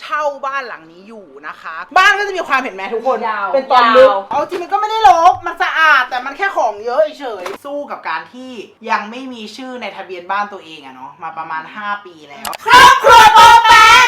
เช่าบ้านหลังนี้อยู่นะคะ บ้านก็จะมีความเห็นไหมทุกคน ยาวเป็นตอนลึกยาว เอาจริงมันก็ไม่ได้ลกมันสะอาดแต่มันแค่ของเยอะเฉยๆสู้กับการที่ยังไม่มีชื่อในทะเบียนบ้านตัวเองอะเนาะมาประมาณ 5 ปีแล้ว ครอบครัวโปแปง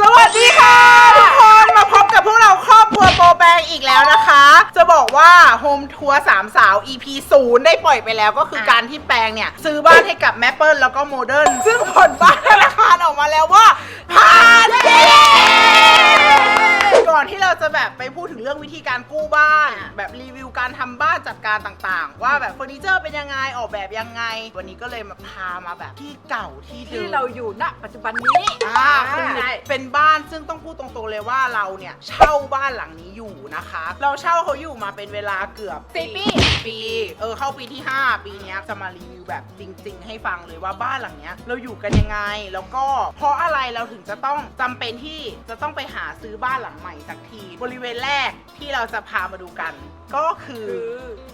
สวัสดีค่ะทุกคนมาพบกับพวกเราครอบ ครัวโปแปงอีกแล้วนะคะ จะบอกว่าโฮมทัวร์สามสาว EP 0ได้ปล่อยไปแล้วก็คือการที่แปงเนี่ย ซื้อบ้านให้กับแมปเปิลแล้วก็โมเดิร์นซึ่งผลบ้านธนาคารออกมาแล้วว่าผ่านเย้ ก่อนที่เราจะแบบไปพูดถึงเรื่องวิธีการกู้บ้าน แบบรีวิวการทำบ้านจัดการต่างๆ ว่าแบบเฟอร์นิเจอร์เป็นยังไงออกแบบยังไง วันนี้ก็เลยมาพามาแบบที่เก่าที่ดิมที่เราอยู่ณปัจจุบันนี้อ่าคือใช่ เป็นบ้านซึ่งต้องพูดตรงๆเลยว่าเราเนี่ยเช่าบ้านหลังนี้อยู่นะคะ เราเช่าเขาอยู่มาเป็นเวลาเกือบสี่ปี ปี เออเข้าปีที่ 5 ปีเนี้ยจะมารีวิวแบบจริง ๆ ให้ฟังเลยว่าบ้านหลังเนี้ยเราอยู่กันยังไงแล้วก็เพราะอะไรเราถึงจะต้องจำเป็นที่จะต้องไปหาซื้อบ้านหลังใหม่สักที บริเวณแรกที่เราจะพามาดูกัน ก็คือ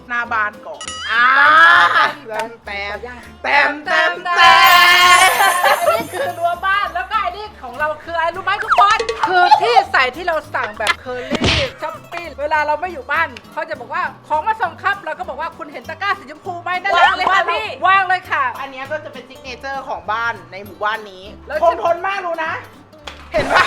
หน้าบ้านก่อนอ่าแต้มแต้มแต้มแต้มแต้ม นี่คือรั้วบ้านแล้วก็ไอ้นี่ของเราคืออะไรรู้ไหมทุกคน คือที่ ใส่ที่เราสั่งแบบเคอรี่ช้อปปี้เวลาเราไม่อยู่บ้านเขาจะบอกว่าของมาส่งครับเราก็บอกว่าคุณเห็นตะกร้าสีชมพูไหมนั่นแหละวางเลยค่ะพี่วางเลยค่ะ อันเนี้ยก็จะเป็นซิกเนเจอร์ของบ้านในหมู่บ้านนี้ แล้ว คงทนมากรู้นะ เห็นปะ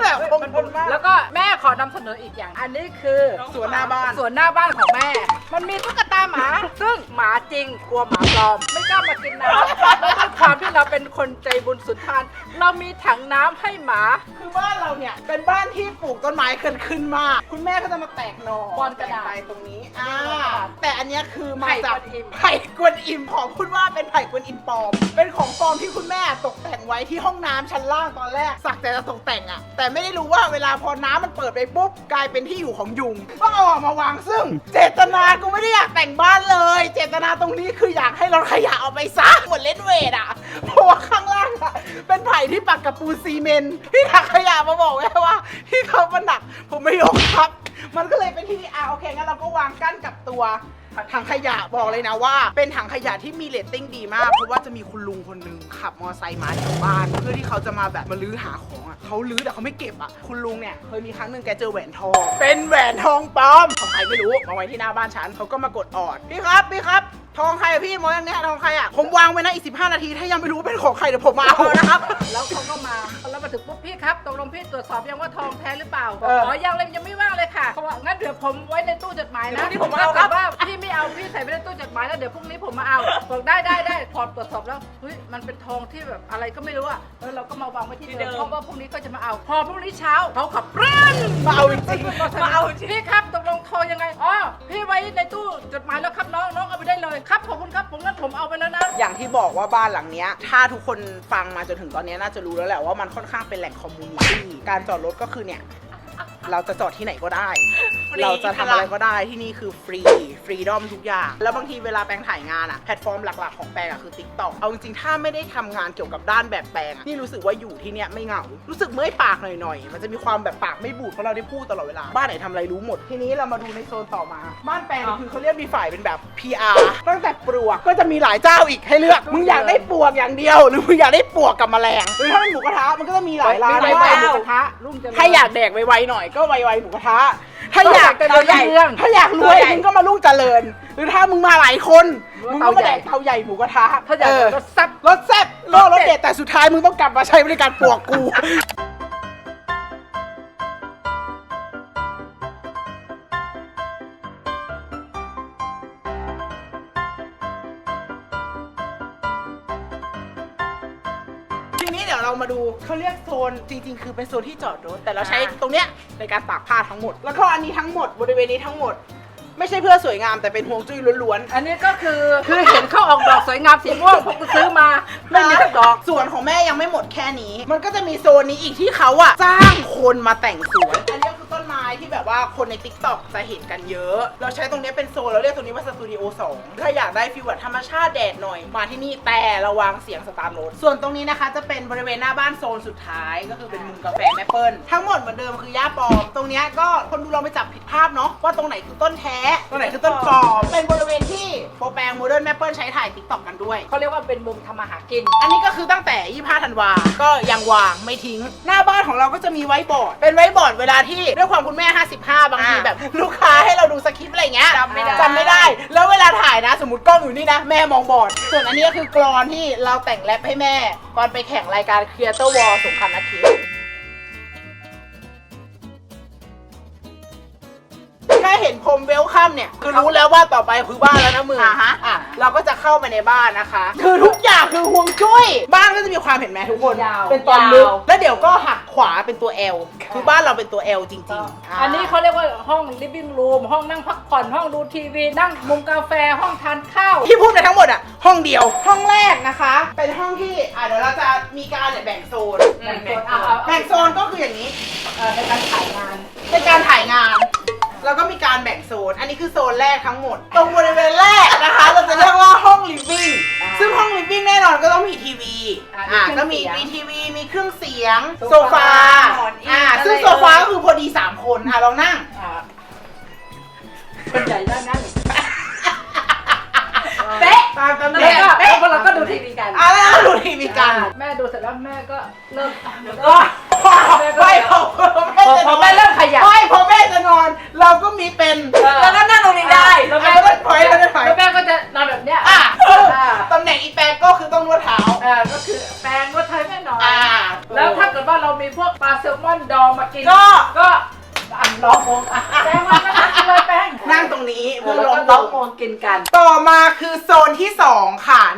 แบบคงทนมาก แล้วก็แม่ขอนำเสนออีกอย่าง อันนี้คือสวนหน้าบ้าน สวนหน้าบ้านของแม่ มันมีตุ๊กตาหมา ซึ่งหมาจริงกลัวหมาปลอม ไม่กล้ามากินน้ำแล้วด้วยความที่เราเป็นคนใจบุญสุดทาน เรามีถังน้ำให้หมา คือบ้านเราเนี่ยเป็นบ้านที่ปลูกต้นไม้ขึ้นขึ้นมาก คุณแม่ก็จะมาแตกหน่อบอนกระดาษแตไปตรงนี้อ่าบอนกระดาษแต่อันเนี้ยคือมาจากไผ่กวนอิมไผ่กวนอิมขอพูดว่าเป็นไผ่กวนอิมปลอม เป็นของปลอมที่คุณแม่ตกแต่งไว้ที่ห้องน้ำชั้นล่างตอนแรกสักแต่จะตกแต่งอะแต่ไม่ได้รู้ว่าเวลาพอน้ำมันเปิดไปปุ๊บกลายเป็นที่อยู่ของยุงต้องเอาออกมาวางซึ่ง เจตนากูไม่ได้อยากแต่งบ้านเลย เจตนาตรงนี้คืออยากให้รถขยะเอาไปซักเหมือนเล่นเวทอะเพราะว่าข้างล่างอะเป็นไผ่ที่ปักกับปูนซีเมนต์พี่ถังขยะมาบอกไว้ว่าพี่เขามันหนักผมไม่ยกครับ มันก็เลยเป็นที่อ่าโอเคงั้นเราก็วางกั้นกับตัว ถังขยะบอกเลยนะว่า เป็นถังขยะที่มีเรตติ้งดีมาก เพราะว่าจะมีคุณลุงคนหนึ่งขับมอไซค์มาแถวบ้าน เพื่อที่เขาจะมาแบบมาลื้อหาของอะเขาลื้อแต่เขาไม่เก็บอะคุณลุงเนี่ยเคยมีครั้งหนึ่งแกเจอแหวนทอง เป็นแหวนทองปลอมของใครไม่รู้มาไว้ที่หน้าบ้านฉันเขาก็มากดออดพี่ครับพี่ครับ ทองใครอะพี่มองอย่างเนี้ยทองใครอะผมวางไว้นะอีกสิบห้านาที ถ้ายังไม่รู้ว่าเป็นของใครเดี๋ยวผมมาเอานะครับ แล้วเขาก็มาแล้วมาถึงปุ๊บพี่ครับตกลงพี่ตรวจสอบยังว่าทองแท้หรือเปล่าบเออกออ๋อยังเลยยังไม่ว่างเลยค่ะเขาบอกงั้นเดี๋ยวผมไว้ในตู้จดหมายนะเดี๋ยวพรุ่งนี้ผมเอาครับ ถ้กิดว่าพี่ไม่เอาพี่ใส่ไว้ในตู้จดหมายแล้วเดี๋ยวพรุ่งนี้ผมมาเอาบอกได้ได้ได้พอตรวจสอบแล้วเฮ้ยมันเป็นทองที่แบบอะไรก็ไม่รู้อะเออเราก็มาวางไว้ที่ที่เดิเดิมมเพราะว่าพรุ่งนี้ก็จะมาเอาพอพรุ่งนี้เช้าเขาขับเรื่อน มาเอาจริงมาเอาพี่ครับตกลงทองยังไงอ๋อพี่ไว้ในตู้จดหมายแล้วครับน้องน้องเอาไปได้เลย ผมงั้นผมเอาไปแล้วนะ อย่างที่บอกว่าบ้านหลังเนี้ย ถ้าทุกคนฟังมาจนถึงตอนเนี้ยน่าจะรู้แล้วแหละว่ามันค่อนข้างเป็นแหล่งคอมมูนิตี้การจอดรถก็คือเนี่ย เราจะจอดที่ไหนก็ได้ ฟรี เราจะทำอะไรก็ได้ที่นี่คือฟรีฟ รีดอมทุกอย่าง แล้วบางทีเวลาแปลงถ่ายงานอะแพลตฟอร์มหลักๆของแปลงอะคือ TikTok เอาจริงๆถ้าไม่ได้ทำงานเกี่ยวกับด้านแบบแปลงอะนี่รู้สึกว่าอยู่ที่เนี่ยไม่เหงา รู้สึกเมื่อยปากหน่อยๆ มันจะมีความแบบปากไม่บูดเพราะเราได้พูดตลอดเวลา บ้านไหนทำอะไรรู้หมด ทีนี้เรามาดูในโซนต่อมา บ้านแปลงคือเขาเรียกมีฝ่ายเป็นแบบ PR ตั้งแต่ปลวกก็จะมีหลายเจ้าอีกให้เลือก มึงอยากได้ปลวกอย่างเดียว หรือมึงอยากได้ปลวกกับแมลงหรือถ้าเป็นหมูกระทะมันก็จะมีหลายร้านมีไวไวๆๆหมูกระทะ รุ่งเจริญ ถ้าอยากแดกไวๆหน่อยก็ไวๆหมูกระทะ ถ้าอยากเตาใหญ่ถ้าอยากรวยมึงก็มาลุ่งเจริญ หรือถ้ามึงมาหลายคนมึงก็มาแดกเตาใหญ่หมูกระทะถ้าอยากเรสแซ่บรสแซ่บรสรสเด็ดแต่สุดท้ายมึงต้องกลับมาใช้บริการปลวกกู เรามาดูเขาเรียกโซนจริง ๆ คือเป็นโซนที่จอดรถ แต่เราใช้ตรงเนี้ยในการตากผ้าทั้งหมด แล้วก็อันนี้ทั้งหมดบริเวณนี้ทั้งหมด ไม่ใช่เพื่อสวยงามแต่เป็นห่วงจุ้ยล้วนอันนี้ก็คือคือเห็นเขาออกดอกสวยงามสีม่วงผมก็ซื้อมาๆไม่มีสักดอก ส่วนของแม่ยังไม่หมดแค่นี้ มันก็จะมีโซนนี้อีกที่เขาอะสร้างคนมาแต่งสวนอั นนี้ก็คือต้นไม้ที่แบบว่าคนใน t ิ k t o k จะเห็นกันเยอะ เราใช้ตรงนี้เป็นโซนเราเรียกตรงนี้ว่าสตูดิโอ2ถ้าอยากได้ฟีลแบบธรรมชาติแดดหน่อย มาที่นี่แต่ระวังเสียงสตาร์ทรถส่วนตรงนี้นะคะจะเป็นบริเวณหน้าบ้านโซนสุดท้ายก็คือเป็นมุมกาแฟแม่เปิ้ลทั้งหมดเหมือนเดิมคือย่าปลอม ตรงเนี้ยก็คนดูเราไปจับผิดภาพเนาะว่าตรงไหนคือต้นแท้ ตรงไหนคือต้นปลอม เป็นบริเวณที่โปรแปลงโมเดิร์นแม่เปิ้ลใช้ถ่าย t ิ k t o k กันด้วย เขาเรียกว่าเป็นมุมทำมาหากิน อันนี้ก็คือตั้งแต่ 25 ธันวา ก็ยังวางไม่ทิ้ง หน้าบ้านของเราก็จะมีไว้บอร์ด เป็นไว้บอร์ดเวลาที่ด้วยความคุณแม่ 55 บางทีอ่าแบบ ลูกค้าให้เราดูสคริปต์อะไรเงี้ยจำไม่ได้ จำไม่ได้ แล้วเวลาถ่ายนะ สมมติกล้องอยู่นี่นะ แม่มองบอร์ดส่วนอันนี้ก็คือกรอนที่เราแต่งแรปให้แม่ ก่อนไปแข่งรายการ Creator War สงครามนักคิด ค่เห็นพรมเวลคัมเนี่ยคือรู้แล้วว่าต่อไปคือบ้านแล้วนะมืออ่าฮะ อะเราก็จะเข้าไปในบ้านนะคะ คือทุกอย่างคือห่วงจุ้ย บ้านก็จะมีความเห็นไหมทุกคน ยาวเป็นตอนลึก ยาว แล้วเดี๋ยวก็หักขวาเป็นตัว L คือบ้านเราเป็นตัว L จริงๆอันนี้เขาเรียกว่าห้อง living room ห้องนั่งพักผ่อน ห้องดูทีวี นั่งมุมกาแฟ ห้องทานข้าว ที่พูดในทั้งหมดอะห้องเดียว ห้องแรกนะคะ เป็นห้องที่อะเดี๋ยวเราจะมีการเนี่ยแบ่งโซน แบ่งโซนเอาเอาเอา แบ่งโซนก็คืออย่างนี้ เอ่อในการถ่ายงานในการถ่ายงาน แล้วก็มีการแบ่งโซน อันนี้คือโซนแรกทั้งหมด ตรงบริเวณแรกนะคะ เราจะเรียกว่าห้องลิฟวิ่งอ่าซึ่งห้องลิฟวิ่งแน่นอนก็ต้องมีทีวี อ่าอ่ามีเครื่ก็องมีเสียงมีทีวี มีเครื่องเสียง โซโซฟาฟาหมอนอิงอ่าอะไรซึ่งโซฟาก็คือพอดี 3 คน อะลองนั่งอ่าเป็นใหญ่ด้านนั้นเป๊ะตามตำแหแล้น่วงก็แล้วพวกเราก็ดูทีวีกันอะแล้วเราดูทีวีกันอ่าแม่ดูเสร็จแล้วแม่ก็เริ่มก็พอไม่พอพอ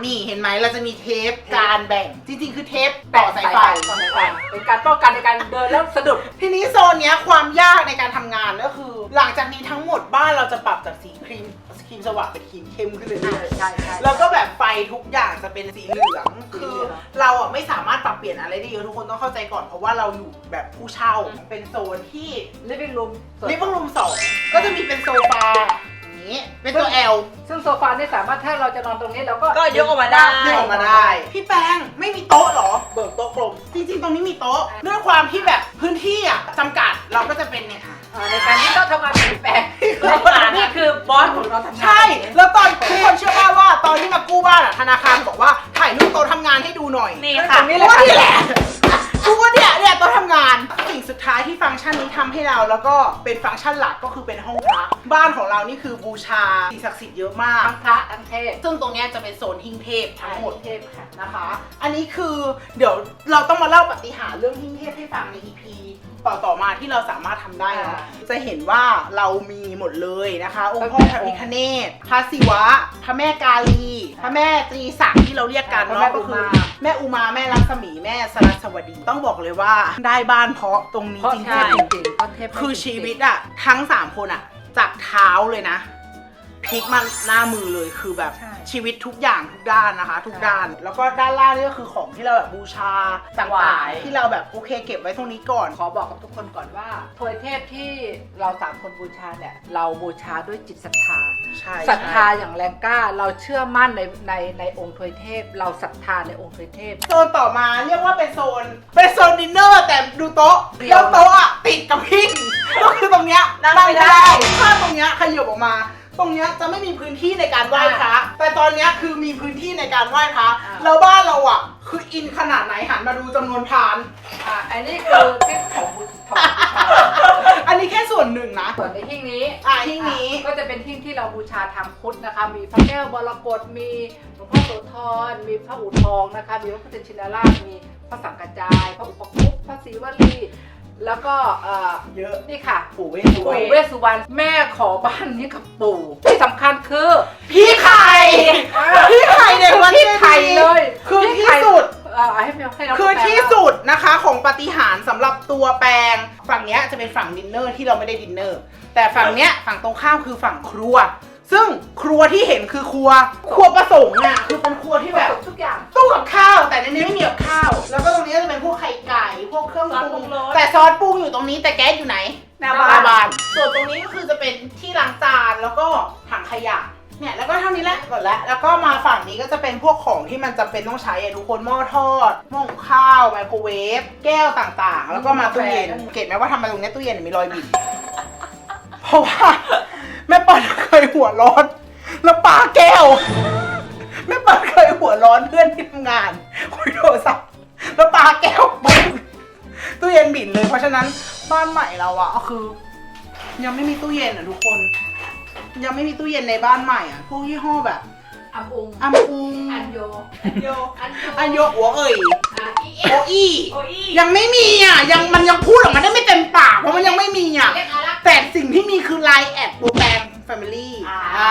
นี่เห็นไหมเราจะมีเทปการแบ่ง จริงๆ คือเทปต่อสายไฟต่อสายไฟเป็นการป้องกันในการเดินแล้วสะดุด ทีนี้โซนเนี้ยความยากในการทำงานก็คือ หลังจากนี้ทั้งหมดบ้านเราจะปรับจากสีครีมครีมสว่างเป็นครีมเข้มขึ้นเลยใช่ใช่ แล้วก็แบบไฟทุกอย่างจะเป็นสีเหลืองสีคือเหลืองเราอะไม่สามารถปรับเปลี่ยนอะไรได้เยอะทุกคนต้องเข้าใจก่อนเพราะว่าเราอยู่แบบผู้เช่า เป็นโซนที่ living room ส่วน ลิฟต์รูมสองก็จะมีเป็นโซฟาอย่าง นี้ เป็นตัว L ซึ่งโซฟานี่สามารถถ้าเราจะนอนตรงนี้เราก็ก็ยกออกมาได้ ดึงออกมาได้ พี่แป้งไม่มีโต๊ะเหรอ เบิกโต๊ะกลม จริงๆ ตรงนี้มีโต๊ะด้วยความที่แบบพื้นที่อะจำกัดเราก็จะเป็นเนี่ยค่ะอ่าในการที่ต้องทำงานเป็นแปลงนี่คือบอสของเราทำงานใช่ แล้วตอนทุกคนเชื่อว่าว่าตอนที่มากู้บ้านอะธนาคารบอกว่าถ่ายรูปโต๊ะทำงานให้ดูหน่อยนี่ค่ะ นี่แหละนี่แหละ กูว่าเนี่ยเนี่ยโต๊ะทำงาน สิ่งสุดท้ายที่ฟังก์ชันนี้ทำให้เราแล้วก็เป็นฟังก์ชันหลักก็คือเป็นห้องพระบ้านของเรานี่คือบูชาสิ่งศักดิ์สิทธิ์เยอะมาก ทั้งพระทั้งเทพซึ่งตรงเนี้ยจะเป็นโซนหิ้งเทพทั้งหมด เทพค่ะ นะคะ อันนี้คือเดี๋ยวเราต้องมาเล่าปฏิหารย์เรื่องหิ้งเทพให้ฟังใน EP ต่อต่อมาที่เราสามารถทำได้เนาะอ่าจะเห็นว่าเรามีหมดเลยนะคะ องค์พ่อพระพิฆเนศพระศิวะ พระแม่กาลี พระแม่ตรีศักดิ์ที่เราเรียกกันพระแม่เนาะก็คืออุมาแม่อุมาแม่ลักษมีแม่สรัสวดี ต้องบอกเลยว่าได้บ้านเพราะตรงนี้เพราะจริงใช่ๆจริงๆเพราะเทพ คือชีวิตอะทั้ง 3 คนอะจากเท้าเลยนะ พลิกมาหน้ามือเลยคือแบบใช่ชีวิตทุกอย่างทุกด้านนะคะ ทุกด้าน แล้วก็ด้านล่างนี่ก็คือของที่เราแบบบูชาต่างๆที่เราแบบโอเคเก็บไว้ตรงนี้ก่อน ขอบอกกับทุกคนก่อนว่าถวยเทพที่เราสามคนบูชาเนี่ยเราบูชาด้วยจิตศรัทธา ใช่ศรัทธาอย่างแรงกล้า เราเชื่อมั่นในในในองค์ถวยเทพ เราศรัทธาในองค์ถวยเทพ โซนต่อมาเรียกว่าเป็นโซน เป็นโซนดินเนอร์แต่ดูโต๊ะเดียวแล้วโต๊ะอะติดกับพิงก็คือตรงเนี้ยนั่งไม่ได้ ถ้าตรงเนี้ยขยับออกมา ตรงเนี้ยจะไม่มีพื้นที่ในการไหว้พระแต่ตอนเนี้ยคือมีพื้นที่ในการไหว้พระอ่า แล้วบ้านเราอะ คืออินขนาดไหนหันมาดูจำนวนพาน อ่าอันนี้คือที่ของบูของบูชาอันนี้แค่ส่วนหนึ่งนะ ส่วนในหิ้งนี้อ่าหิ้งนี้ อะก็จะเป็นหิ้งที่เราบูชาทางพุทธนะคะ มีพระแก้วบรกตมีหลวงพ่อโสธรมีพระอู่ทองนะคะ มีพระพุทธชินราชมีพระสังกัจจาย พระอุปคุปพระศรีวลี แล้วก็เอ่อเยอะนี่ค่ะ ปู่เวสสุวรรปู่ณเวสสุวรรณแม่ขอบ้านนี้กับปู่ ที่สำคัญคือพี่ไข่พี่ไข่ในวัดพี่ไข่เลยคือพี่ที่ไข่สุด เอ่อให้ให้ให้น้องคือแปลที่สุดนะคะของปาฏิหารย์สำหรับตัวแปลง ฝั่งเนี้ยจะเป็นฝั่งดินเนอร์ที่เราไม่ได้ดินเนอร์ แต่ฝั่งเนี้ยฝั่งตรงข้ามคือฝั่งครัว ซึ่งครัวที่เห็นคือครัว ครัวประสงค์อะคือเป็นครัวที่แบบทุกอย่าง ตู้กับข้าว แต่ในนี้ไม่มีกับข้าว แล้วก็ตรงนี้จะเป็นพวกไข่ไก่ พวกเครื่องปรุซอสปรุงงรสแต่ซอสปรุงอยู่ตรงนี้แต่แก๊สอยู่ไหนหน้าบ้านบาน ส่วนตรงนี้ก็คือจะเป็นที่ล้างจานแล้วก็ถังขยะ เนี่ยแล้วก็เท่านี้แหละก่อนแล้ว แล้วก็มาฝั่งนี้ก็จะเป็นพวกของที่มันจำเป็นต้องใช้อะทุกคนหม้อทอดหม้อหุงข้าวไมโครเวฟแก้วต่างๆ แล้วก็มาตู้เย็นเก็ตไหมว่าทำไมตรงเนี้ยตู้เย็นมีรอยบิดเพราะว่าแม่ปันเคยหัวร้อน แล้วปาแก้ว แม่ปันเคยหัวร้อนเพื่อนที่ทำงาน คุยโทรศัพท์แล้วปาแก้วปุ๊บ ตู้เย็นบิดเลย เพราะฉะนั้นบ้านใหม่เราอะก็คือ ยังไม่มีตู้เย็นอะทุกคน ยังไม่มีตู้เย็นในบ้านใหม่อะพวกยี่ห้อแบบอัมอุงอัมอุงอันโยอันโยอันโยอันโยหัวเอ่ยอะอีเอโออี้โอ้ยยังไม่มีอะยังมันยังพูดออกมาได้ไม่เต็มปากเพราะมันยังไม่มีอะเรียกอารักแต่สิ่งที่มีคือ Line แอดโปรแกรม Family อ่า อ่า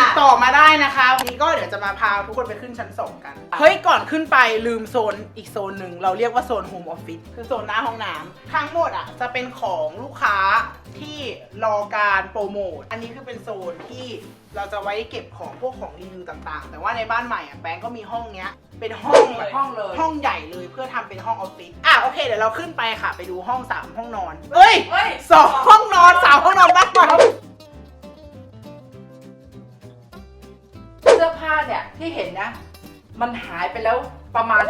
ติดต่อมาได้นะคะวันนี้ก็เดี๋ยวจะมาพาทุกคนไปขึ้นชั้นสองกัน เฮ้ย ก่อนขึ้นไปลืมโซนอีกโซนหนึ่ง เราเรียกว่าโซนโฮมออฟฟิศคือโซนหน้าห้องน้ำทั้งหมดอะจะเป็นของลูกค้าที่รอการโปรโมท อันนี้คือเป็นโซนที่เราจะไว้เก็บของพวกของรีวิวต่างๆ แต่ว่าในบ้านใหม่อะแบงก์ก็มีห้องเนี้ยเป็นห้องแบบ ห้องเลย ห้องใหญ่เลยเพื่อทำเป็นห้องออฟฟิศ อะโอเคเดี๋ยวเราขึ้นไปค่ะ ไปดูห้อง3ห้องนอน เอ้ยเฮ้ย สองห้องนอนสามห้องนอนบ้านใหม่ ที่เห็นนะ มันหายไปแล้วประมาณ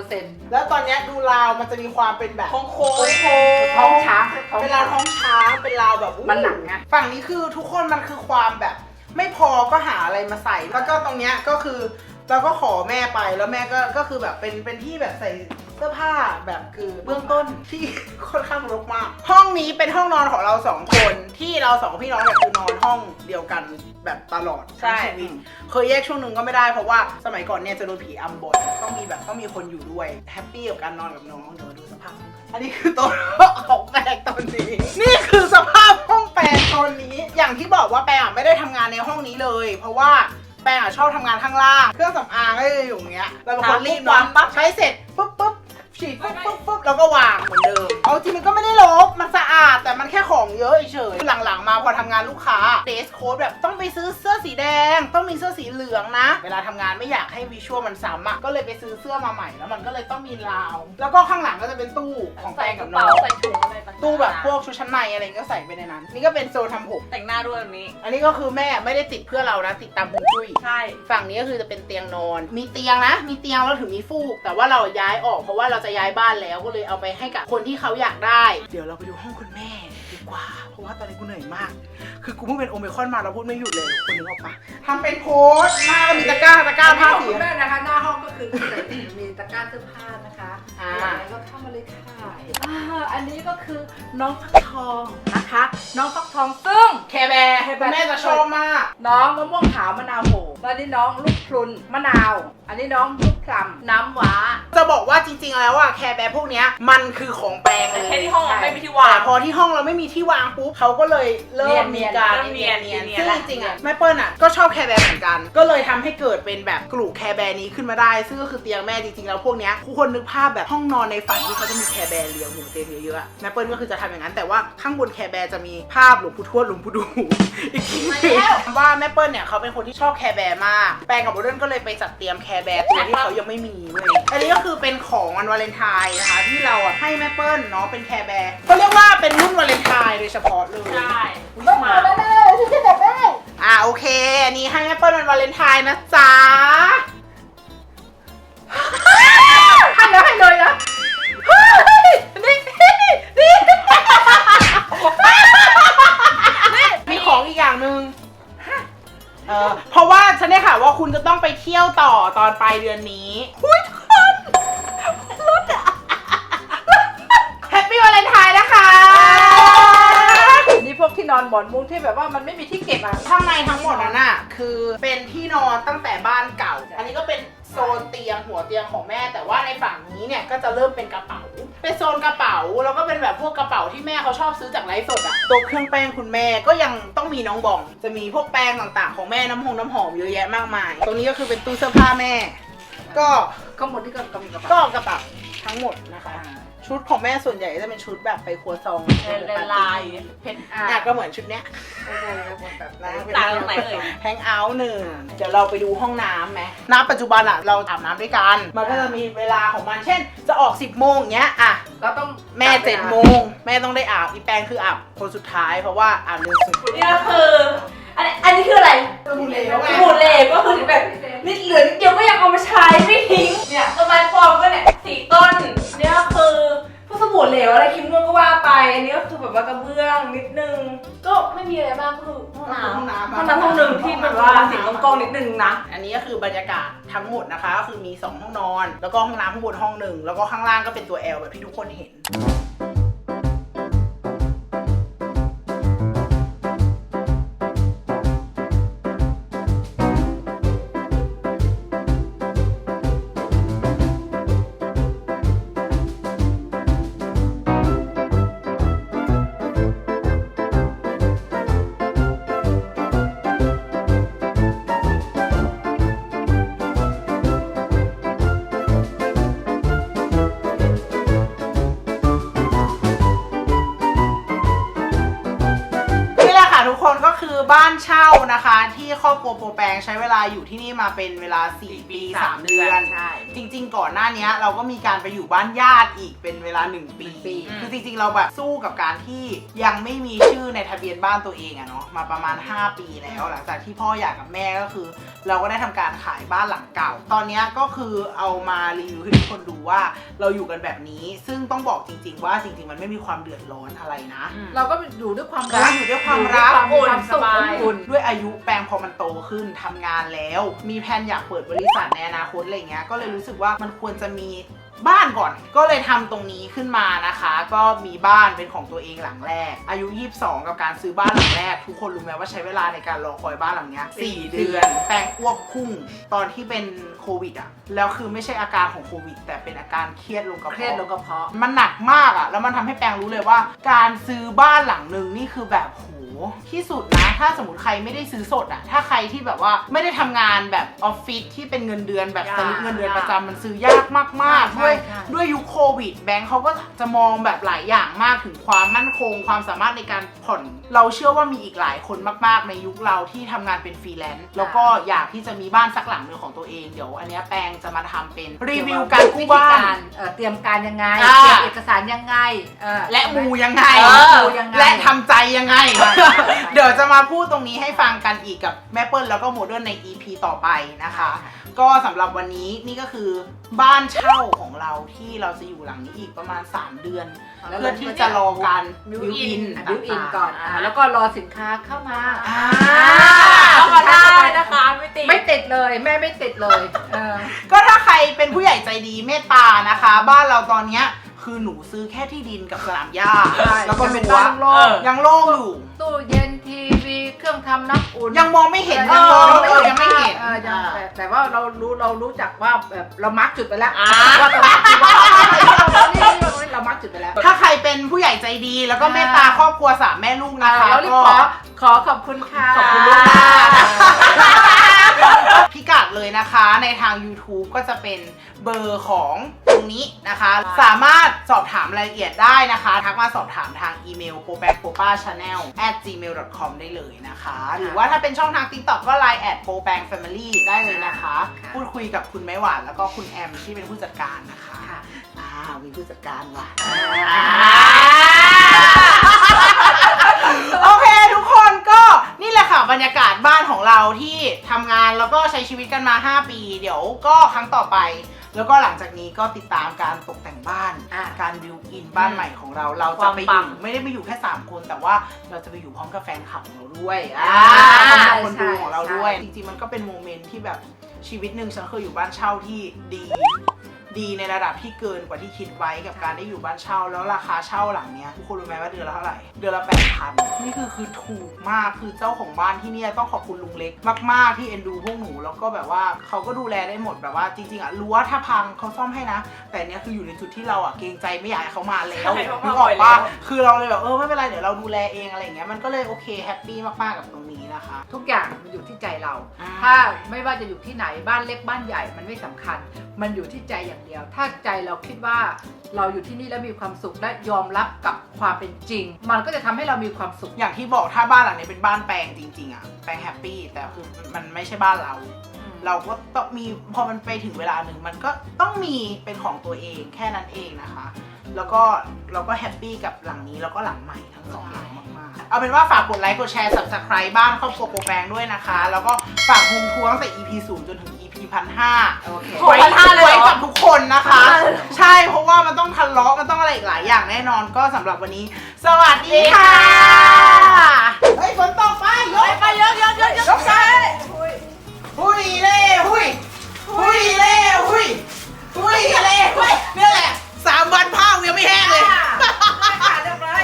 50%แล้วตอนเนี้ยดูราวมันจะมีความเป็นแบบโค้งโค้งโค้งท้องช้างท้องเป็นราวท้องช้างเป็นราวแบบอู้มันหนักไงฝั่งนี้คือทุกคนมันคือความแบบ ไม่พอก็หาอะไรมาใส่ แล้วก็ตรงเนี้ยก็คือเราก็ขอแม่ไปแล้วแม่ก็ก็คือแบบเป็นเป็นที่แบบใส่เสื้อผ้าแบบคือเบื้องต้นที่ค่อนข้างรกมาก ห้องนี้เป็นห้องนอนของเราสองคน ที่เราสองพี่น้องเนี่ยคือนอนห้องเดียวกันแบบตลอดทั้งชีวิตเคยแยกช่วงหนึ่งก็ไม่ได้เพราะว่าสมัยก่อนเนี่ยจะโดนผีอำบ่อยต้องมีแบบต้องมีคนอยู่ด้วยแฮปปี้กับการนอนกับน้องเดี๋ยวมาดูสภาพ อันนี้คือตัวของแปลงตอนนี้ นี่คือสภาพห้องแปลงตอนนี้ อย่างที่บอกว่าแปลงอะไม่ได้ทำงานในห้องนี้เลย เพราะว่าแปลงอะชอบทำงานข้างล่าง เครื่องสำอางก็จะอยู่อย่างเงี้ยเราเป็นคนรีบเนอะใช้เสร็จปุ๊บปุ๊บ ฉีดปุ๊บปุ๊บปุ๊บแล้วก็วางเหมือนเดิม เอาจริงมันก็ไม่ได้ลบ มันสะอาดแต่มันแค่ของเยอะเฉยๆหลังๆ มาพอทำงานลูกค้าเดสโค้ดแบบต้องไปซื้อเสื้อสีแดง ต้องมีเสื้อสีเหลืองนะ เวลาทำงานไม่อยากให้วิชวลมันซ้ำอะก็เลยไปซื้อเสื้อมาใหม่แล้วมันก็เลยต้องมีราว แล้วก็ข้างหลังก็จะเป็นตู้ของแปลงกับน้องใส่ถุงอะไรต่างๆตู้แบบพวกชุดชั้นในอะไรก็ใส่ไปในนั้น นี่ก็เป็นโซนทำผม แต่งหน้าด้วยแบบนี้ อันนี้ก็คือแม่ไม่ได้ติดเพื่อเรานะ ติดตามฮวงจุ้ย ใช่ ฝั่งนี้ก็คือจะเป็นเตียงนอน มีเตียงนะ มีเตียงแล้วถึงมีฟูก แต่ว่าเราย้ายออกเพราะว่าเราจะย้ายบ้านแล้วก็เลยเอาไปให้กับคนที่เขาอยากได้ เดี๋ยวเราไปดูห้องคุณแม่ ว่า เพราะว่าตอนนี้กูเหนื่อยมาก คือกูเพิ่งเป็นโอมิครอนมาแล้วพูดไม่หยุดเลยคนนึงออกปะทำเป็นโพสต์หน้าก็มีตะกร้าตะกร้าผ้าของสี คุณแม่นะคะ หน้าห้องก็คือมีตะกร้าเสื้อผ้านะคะอ่าไหนๆก็เข้ามาเลยค่ะอ่าอันนี้ก็คือน้องฟักทองนะคะ น้องฟักทองซึ่ง แคร์แบร์คุณแม่จะชอบมาก น้องมะม่วงขาวมะนาวโหแล้วนี่น้องลูกพรุนมะนาว อันนี้น้องลูกพลัมน้ำว้า จะบอกว่าจริงๆแล้วอะแคร์แบร์พวกเนี้ยมันคือของแปลงเลแต่ยแค่ที่ห้องอะไม่มีที่วาแต่งพอที่ห้องเราไม่มีที่วางปุ๊บเขาก็เลยเริ่มเนีมียนๆการเริ่มเนียนเนียนเนียนซึ่งละจริงๆอะแม่เปิ้ลอะก็ชอบแคร์แบร์เหมือนกัน ก็เลยทำให้เกิดเป็นแบบกลุ่แคร์แบร์นี้ขึ้นมาได้ ซึ่งก็คือเตียงแม่จริงๆแล้วพวกเนี้ยทุกคนนึกภาพแบบห้องนอนในฝันที่เขาจะมีแคร์แบร์เรียงหัวเตียงเยอะๆอะแม่เปิ้ลก็คือจะทำอย่างนั้นแต่ว่าข้างบนแคร์แบร์จะมีภาพหลวงปู่ทวดหลวงปู่ดูอีกทีหนึงว่าแม่เปิ้ลเนี่ยเขาเป็นคนที่ชอบแคร์แบร์มากแปลงกับโบเดนก็เลยไปจัดเตรียมแคร์แบร์ตัวที่เขายังไม่มีเว้ยอันนี้ก็คือเป็นของวันวาเลนไทน์นะคะที่เราอะให้แม่เปิ้ลเนาะเป็นแคร์แบร์เขาเรียกว่าเป็นรุ่นวาเลนไทน์โดยเฉพาะเลยใช่ต้องมามาแน่ๆที่จะจับได้อ่าโอเค อันนี้ให้แม่เปิ้ลวันวาเลนไทน์นะจ๊ะ ให้แล้วให้เลยนะเฮ้ยนี่นี่นี่มีของอีกอย่างหนึ่งเออเพราะว่าฉันได้ข่าวว่าคุณจะต้องไปเที่ยวต่อตอนปลายเดือนนี้อุ้ยทุก นี่พวกที่นอนหมอนมุ้งที่แบบว่ามันไม่มีที่เก็บอะ ข้างในทั้งหมดนั้นน่ะคือเป็นที่นอนตั้งแต่บ้านเก่า อันนี้ก็เป็นโซนเตียงหัวเตียงของแม่ แต่ว่าในฝั่งนี้เนี่ยก็จะเริ่มเป็นกระเป๋า เป็นโซนกระเป๋าแล้วก็เป็นแบบพวกกระเป๋าที่แม่เขาชอบซื้อจากไลฟ์สดอะตัวเครื่องแป้งคุณแม่ก็ยังต้องมีน้องบอง จะมีพวกแป้งต่างๆ ของแม่น้ำหงน้ำหอมเยอะแยะมากมาย ตรงนี้ก็คือเป็นตู้เสื้อผ้าแม่ ก็ข้างบนที่ก็กำลังกระก็เป๋ากระเป๋าทั้งหมดนะคะ ชุดของแม่ส่วนใหญ่จะเป็นชุดแบบไปครัวซองเป็นลายเพชรอะอะก็เหมือนชุดเนี้ยแบบนะต่างตรงไหนเอ่ยแฮงเอาท์หนึ่งเดี๋ยวเราไปดูห้องน้ำไหมณปัจจุบันอะเราอาบน้ำด้วยกัน มันก็จะมีเวลาของมัน เช่น จะออก 10โมงอย่างเงี้ยอะ เราต้องแม่เจ็ดโมงแม่ต้องได้อาบอีแปงคืออาบคนสุดท้ายเพราะว่าอาบเร็วสุดนี่ก็คืออันนี้อันนี้คืออะไรสบู่เหลวไงสบู่เหลวก็คือแบบ นิดเหลือนิดเดียวก็ยังเอามาใช้ไม่ทิ้ง เนี่ยต้นไม้ปลอมก็เนี่ยสี่ต้น เนี่ยก็คือพวกสบู่เหลวอะไรครีมนวดก็ว่าไป อันนี้ก็คือแบบว่ากระเบื้องนิดนึง ก็ไม่มีอะไรมากก็คือห้องน้ำห้องน้ำห้องน้ำห้องหนึ่งที่แบบว่าสีกล้องๆนิดนึงนะ อันนี้ก็คือบรรยากาศทั้งหมดนะคะก็คือมี 2 ห้องนอน แล้วก็ห้องน้ำข้างบนห้องหนึ่งแล้วก็ข้างล่างก็เป็นตัว L แบบที่ทุกคนเห็น โปรแปงใช้เวลาอยู่ที่นี่มาเป็นเวลา 4 ปี 3 เดือน ใช่ จริง ๆ ก่อนหน้านี้เราก็มีการไปอยู่บ้านญาติอีกเป็นเวลา 1 ปีหนึ่งปี คือจริง ๆ เราแบบสู้กับการที่ยังไม่มีชื่อในทะเบียนบ้านตัวเองอะเนาะมาประมาณ 5 ปีแล้วหลังจากที่พ่อหย่ากับแม่ก็คือ เราก็ได้ทำการขายบ้านหลังเก่า ตอนนี้ก็คือเอามารีวิวให้ทุกคนดูว่าเราอยู่กันแบบนี้ ซึ่งต้องบอกจริง ๆ ว่าจริง ๆ มันไม่มีความเดือดร้อนอะไรนะ เราก็อยู่ด้วยความเรารักอยู่ด้วยความรักอยู่ด้วยความสุขสบายอบอุ่นด้วยอายุแปลงพอมันโตขึ้นทำงานแล้ว มีแผนอยากเปิดบริษัทในอนาคตอะไรเงี้ยก็เลยรู้สึกว่ามันควรจะมีบ้านก่อนก็เลยทำตรงนี้ขึ้นมานะคะ ก็มีบ้านเป็นของตัวเองหลังแรก อายุ 22 กับการซื้อบ้านหลังแรก ทุกคนรู้ไหมว่าใช้เวลาในการรอคอยบ้านหลังเนี้ยสี่เดือนแปลงอ้วกพุ่งตอนที่เป็นโควิดอะแล้วคือไม่ใช่อาการของโควิด แต่เป็นอาการเครียดลงกระเครียดเพาะลงกระเพาะมันหนักมากอะแล้วมันทำให้แปงรู้เลยว่า การซื้อบ้านหลังหนึ่งนี่คือแบบโห ที่สุดนะ ถ้าสมมติใครไม่ได้ซื้อสดอะถ้าใครที่แบบว่าไม่ได้ทำงานแบบออฟฟิศที่เป็นเงินเดือนแบบสลิปเงินเดือนประจำมันซื้อยากมากๆใช่ด้วยใช่ ด้วยยุคโควิดแบงค์เขาก็จะมองแบบหลายอย่างมากถึงความมั่นคง ความสามารถในการผ่อน เราเชื่อว่ามีอีกหลายคนมากๆ ในยุคเราที่ทำงานเป็นฟรีแลนซ์แล้วก็อยากที่จะมีบ้านสักหลังหนึ่งของตัวเองเดี๋ยวอันเนี้ยแปงจะมาทำเป็นรีวิวการกู้บ้าน เอ่อเตรียมการยังไง อ่า เตรียมเอกสารยังไงเอ่อและมูยังไง เออมูยังไงและทำใจยังไง ใช่ใช่ใช่เดี๋ยวจะมาพูดตรงนี้ให้ฟังกันอีกกับแม่เปิ้ลแล้วก็โมเดิร์นใน EP ต่อไปนะคะ ก็สำหรับวันนี้นี่ก็คือบ้านเช่าของเราที่เราจะอยู่หลังนี้อีกประมาณ 3 เดือนเพื่อที่จะรอการบิวอินบิวอินก่อนอ่าแล้วก็รอสินค้าเข้ามาอ่าเข้ามาได้นะคะไม่ติดไม่ติดเลย แม่ไม่ติดเลยเออก็ถ้าใครเป็นผู้ใหญ่ใจดีเมตตานะคะ บ้านเราตอนเนี้ย คือหนูซื้อแค่ที่ดินกับสนามหญ้าใช่แล้วก็เป็รั้นวบ้านโล่งยังโล่งอยู่ ตู้เย็นทีวีเครื่องทำน้ำอุ่นยังมองไม่เห็นเอยังมองอเออยังไม่เห็น ออยังอ่าแต่แต่ว่าเรารู้เรารู้จักว่าแบบเรามาร์กจุดไปแล้วอ่า ว่าตรงนี้คือว่านี่นี่นี่เรามาร์กจุดไปแล้ว ถ้าใครเป็นผู้ใหญ่ใจดีแล้วก็เมตตาครอบครัวสามแม่ลูกนะคะเรารีบก็ ขอขอขอบคุณค่ะขอบคุณล่วงหน้า พิกัดเลยนะคะในทาง YouTube ก็จะเป็นเบอร์ของตรงนี้นะคะ สามารถสอบถามรายละเอียดได้นะคะ ทักมาสอบถามทางอีเมล p o p a p o p a channel at gmail com ได้เลยนะคะ หรือว่าถ้าเป็นช่องทาง TikTok ก็ Line at p o p a n family ได้เลยนะคะค่ะพูดคุยกับคุณไม้หวานแล้วก็คุณแอมที่เป็นผู้จัดการนะคะค่ะอ่ามีผู้จัดการว่ะ อ่า โอเคทุกคนก็ นี่แหละค่ะบรรยากาศบ้านของเราที่ทำงานแล้วก็ใช้ชีวิตกันมา 5 ปี เดี๋ยวก็ครั้งต่อไป แล้วก็หลังจากนี้ก็ติดตามการตกแต่งบ้าน อะการบิวอินบ้านใหม่ของเราเราจะไปอยู่ไม่ได้ไปอยู่แค่ 3 คน แต่ว่าเราจะไปอยู่พร้อมกับแฟนคลับของเราด้วยอ่าใช่พร้อมกับคนดูของเราด้วย ใช่ จริงๆมันก็เป็นโมเมนต์ที่แบบชีวิตหนึ่งฉันเคยอยู่บ้านเช่าที่ดี ดีในระดับที่เกินกว่าที่คิดไว้กับการได้อยู่บ้านเช่า แล้วราคาเช่าหลังเนี้ยทุกคนรู้ไหมว่าเดือนละเท่าไหร่ เดือนละแปดพันนี่คือคือถูกมากคือเจ้าของบ้านที่เนี่ยต้องขอบคุณลุงเล็ก มาก ๆ ที่เอ็นดูพวกหนูแล้วก็แบบว่าเขาก็ดูแลได้หมดแบบว่าจริง ๆอะรั้วถ้าพังเขาซ่อมให้นะ แต่เนี้ยคืออยู่ในจุดที่เราอะเกรงใจไม่อยากให้เขามาแล้วใช่เพราะนึว่ากออกบ่ปะอยแล้วคือเราเลยแบบเออไม่เป็นไรเดี๋ยวเราดูแลเองอะไรอย่างเงี้ยมันก็เลยโอเคแฮปปี้มากๆกับตรงนี้นะคะ ทุกอย่างมันอยู่ที่ใจเราอ่าถ้าไม่ว่าจะอยู่ที่ไหนบ้านเล็กบ้านใหญ่มันไม่สำคัญ มันอยู่ที่ใจอย่างเดียว ถ้าใจเราคิดว่าเราอยู่ที่นี่แล้วมีความสุขและยอมรับกับความเป็นจริง มันก็จะทำให้เรามีความสุข อย่างที่บอกถ้าบ้านหลังนี้เป็นบ้านแปลงจริงๆอะแปลงแฮปปี้แต่คือมันไม่ใช่บ้านเรา เราก็ต้องมีพอมันไปถึงเวลาหนึ่งมันก็ต้องมีเป็นของตัวเองแค่นั้นเองนะคะ แล้วก็เราก็แฮปปี้กับหลังนี้แล้วก็หลังใหม่ทั้งสองหลังมากๆ เอาเป็นว่าฝากกดไลค์กดแชร์ subscribe บ้านครอบครัวโปรแปงด้วยนะคะ แล้วก็ฝากโฮมทัวร์ตั้งแต่ EP 0จนถึง EP พันห้าโอเคโอ้ย1,500เลยเหรอ ไว้กับทุกคนนะคะ1,500เลยเหรอใช่เพราะว่ามันต้องทะเลาะมันต้องอะไรอีกหลายอย่างแน่นอนก็สำหรับวันนี้ สวัสดีค่ะเฮ้ยฝนตกไปยกไปเยอะเยอะเยอะเยอะยกไปหุยเล่หุยหุยเล่หุยหุยเล่หุยเนี่ยแหละสามวันผ้ายังไม่แห้งเลย ค่ะเรียบร้อย